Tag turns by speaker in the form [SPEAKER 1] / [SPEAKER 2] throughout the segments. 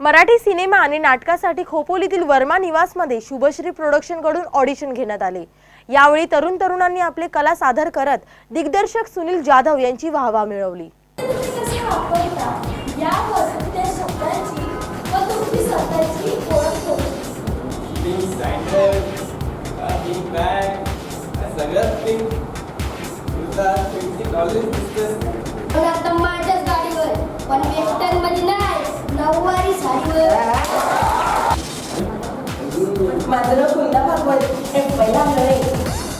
[SPEAKER 1] Marathi cinema आणि नाटकासाठी खोपोलीतील वर्मा निवासमध्ये शुभश्री प्रोडक्शनकडून ऑडिशन घेण्यात आले. यावेळी तरुण तरुणांनी आपले कला सादर करत दिग्दर्शक सुनील जाधव यांची वाहवा मिळवली.
[SPEAKER 2] माझं नाव कुंदा भागवत हे पहिला आलं नाही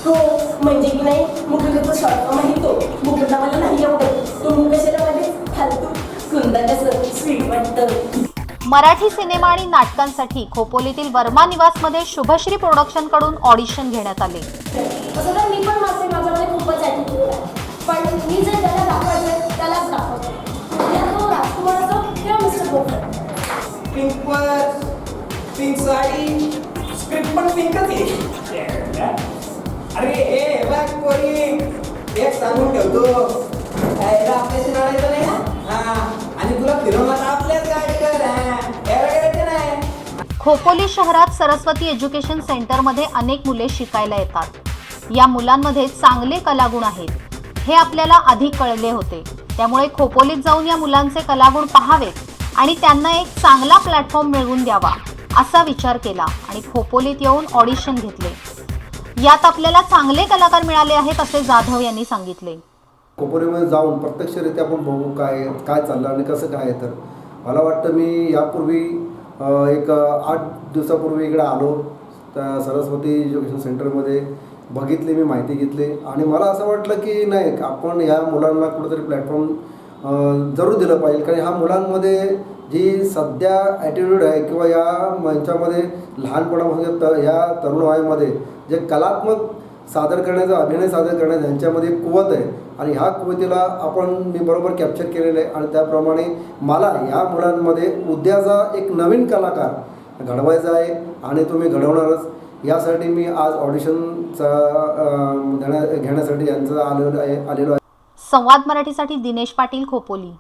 [SPEAKER 2] हो म्हणजे की नाही मुकुंदाचं शॉर्ट फॉर्म आहे तो मुकुंदा मला नाही आवडत तो कशाला मध्ये फालतू कुंदा कसं स्वीट वाटतं
[SPEAKER 3] मराठी सिनेमा आणि नाटकांसाठी खोपोलीतील वर्मा निवासमध्ये शुभश्री प्रोडक्शनकडून ऑडिशन घेण्यात आले.
[SPEAKER 4] असं मी पण माझे माझ्यामध्ये खूपच ॲटिट्यूड आहे. पण मी जर त्याला दाखवायचं त्यालाच दाखवतो. उद्या तो राजकुमार असो किंवा mister बोफर
[SPEAKER 5] pink purse pink sari script पण अरे ए एक सांगून ठेवतो. यायला आपल्याशी लढायचं नाही ना? हा. आणि तुला फिरवणार आपल्याच यायला नाही.
[SPEAKER 3] खोपोली शहरात सरस्वती एज्युकेशन सेंटरमध्ये अनेक मुले शिकायला येतात. या मुलांमध्ये चांगले कलागुण आहेत. हे आपल्याला आधी कळले होते. त्यामुळे खोपोलीत जाऊन या मुलांचे कलागुण पाहावेत आणि त्यांना एक चांगला प्लॅटफॉर्म मिळवून द्यावा. असा विचार केला आणि खोपोलीत येऊन ऑडिशन घेतले. यात आपल्याला चांगले कलाकार मिळाले आहेत असे जाधव यांनी सांगितले.
[SPEAKER 6] खोपोलीमध्ये जाऊन प्रत्यक्षरित्या आपण बघू काय काय चाललं आणि कसं काय आहे तर. मला वाटतं मी यापूर्वी एक आठ दिवसापूर्वी इकडे आलो त्या सरस्वती एज्युकेशन सेंटरमध्ये बघितली मी माहिती घेतली आणि मला असं वाटलं की नाही आपण ह्या मुलांना कुठंतरी प्लॅटफॉर्म जरूर दिलं पाहिजे. कारण ह्या मुलांमध्ये जी सध्या ॲटिट्यूड आहे किंवा या यांच्यामध्ये लहानपणामध्ये तर ह्या तरुण वयामध्ये जे कलात्मक सादर करण्याचा अभिनय सादर करण्याचा यांच्यामध्ये कुवत आहे. आणि ह्या कुवतीला आपण मी बरोबर कॅप्चर केलेलं आहे. आणि त्याप्रमाणे मला ह्या मुलांमध्ये उद्याचा एक नवीन कलाकार घडवायचा आहे आणि तुम्ही घडवणारच. यासाठी मी आज ऑडिशनचा घेण्यासाठी यांचं आलेलो आहे आलेलो आहे.
[SPEAKER 3] संवाद मराठीसाठी दिनेश पाटील खोपोली.